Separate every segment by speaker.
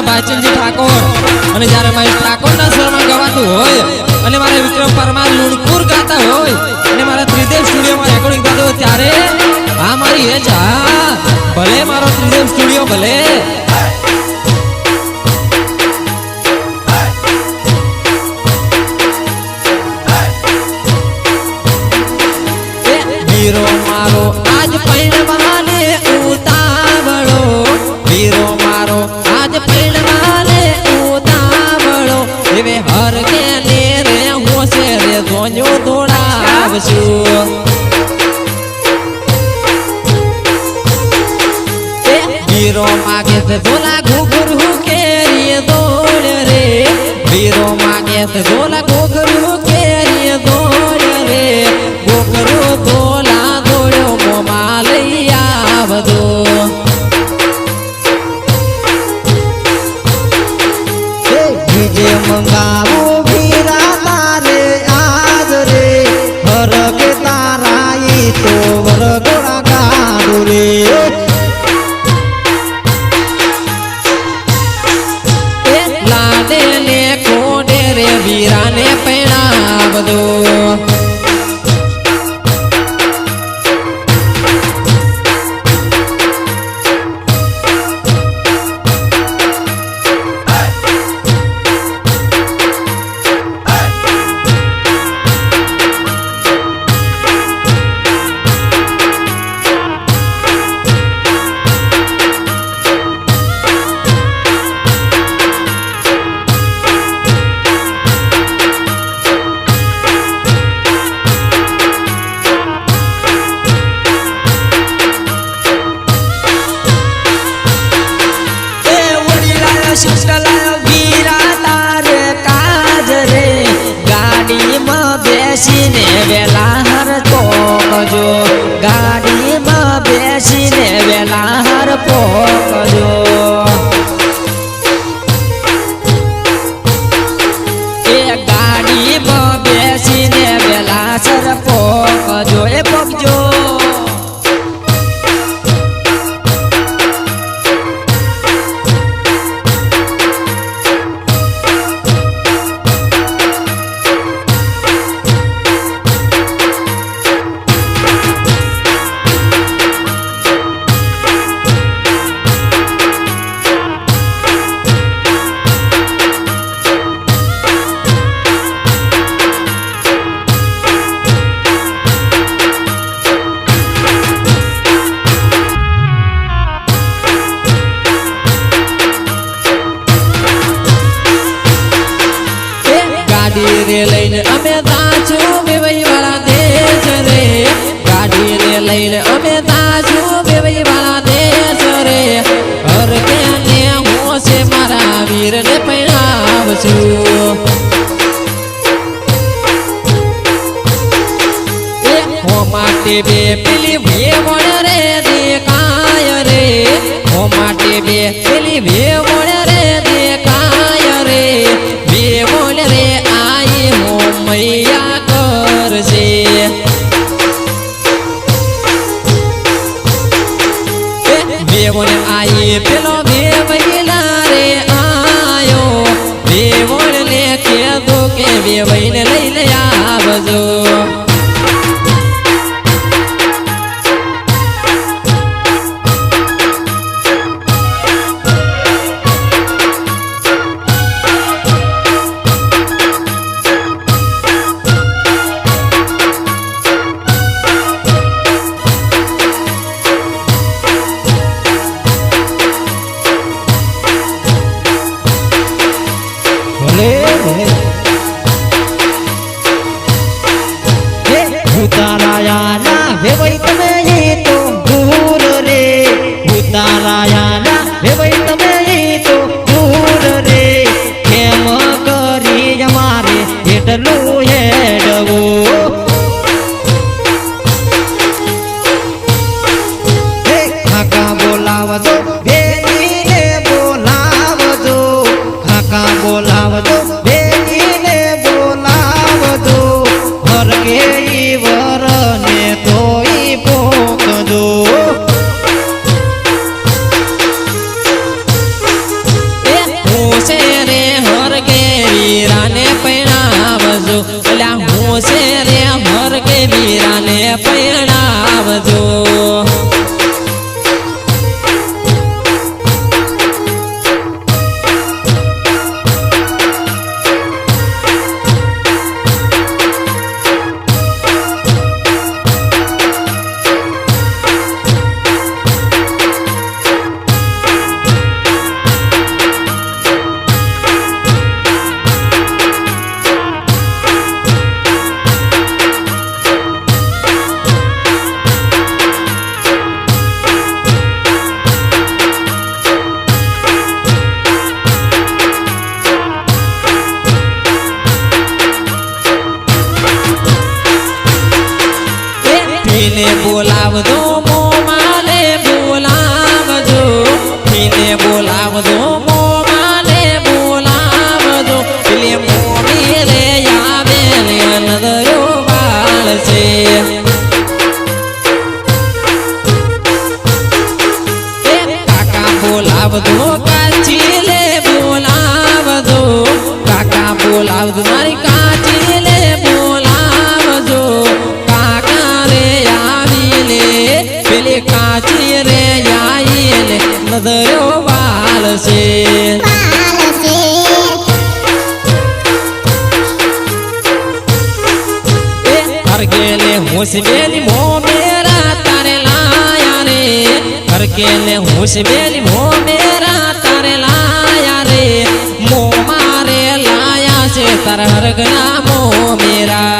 Speaker 1: મારા ભાચનજી ઠાકોર. અને જ્યારે મારી ઠાકોરના સ્વરમાં ગવાતું હોય, અને મારા વિક્રમ પરમાર લુણપુર ગાતા હોય, અને મારા ત્રિદેવ સ્ટુડિયોમાં રેકોર્ડિંગ થતું હોય, ત્યારે આ મારી એ જ. ભલે મારો ત્રિદેવ સ્ટુડિયો ભલે. હવે હર કે ને રે હોશે રે ધોન્યો એ વીરો માગે તે ધોલા ઘૂઘરું કેરી દોડ રે. વીરો માગે તે ધોલા ઘૂઘરું
Speaker 2: વડીલાયો શુક્લાયો વીરા કાજ રે. ગાડીમાં બેસીને વેલા હર પોકજો ગાડીમાં બેસીને
Speaker 1: માટે બે પેલી ભેવણ રે દેખાય રે. ઓ માટે બે પેલી ભેવણ રે દેખાય રે. ભેવણ રે આઈ હો મૈયા કરજે બે ભેવણ આઈ પેલો ભેવૈલા રે આયો. ભેવણ ને કહેતો કે ભેવઈને લઈને આવજો.
Speaker 2: ಮೆಟ್ಟಲು ಏ બોલાવજો
Speaker 1: નદરો વાળશે હરકેલે હુસબેલી મો મેરા તારે લાયા રે હરકેલે હુસબેલી મો મેરા તારે લાયા રે મો મારે લાયા છે તાર હરગના મો મેરા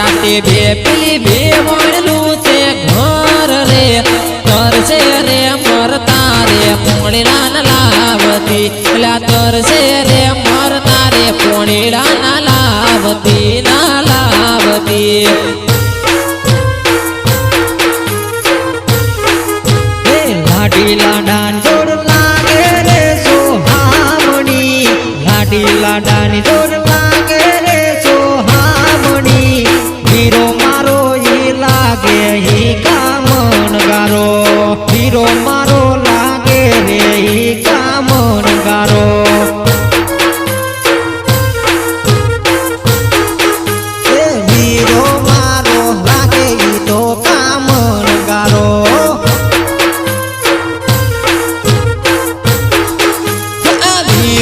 Speaker 1: ઊંચાટી બે પેલી ભેવડનું છે ઘર રે તરસે રે મરતા રે પોણીડા ના લાવતી એલા તરસે રે મરતા રે પોણીડા ના લાવતી ના લાવતી.
Speaker 2: હે લાડી જોડ લાગે રે સોહામણી લાડી લાડાની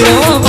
Speaker 2: ও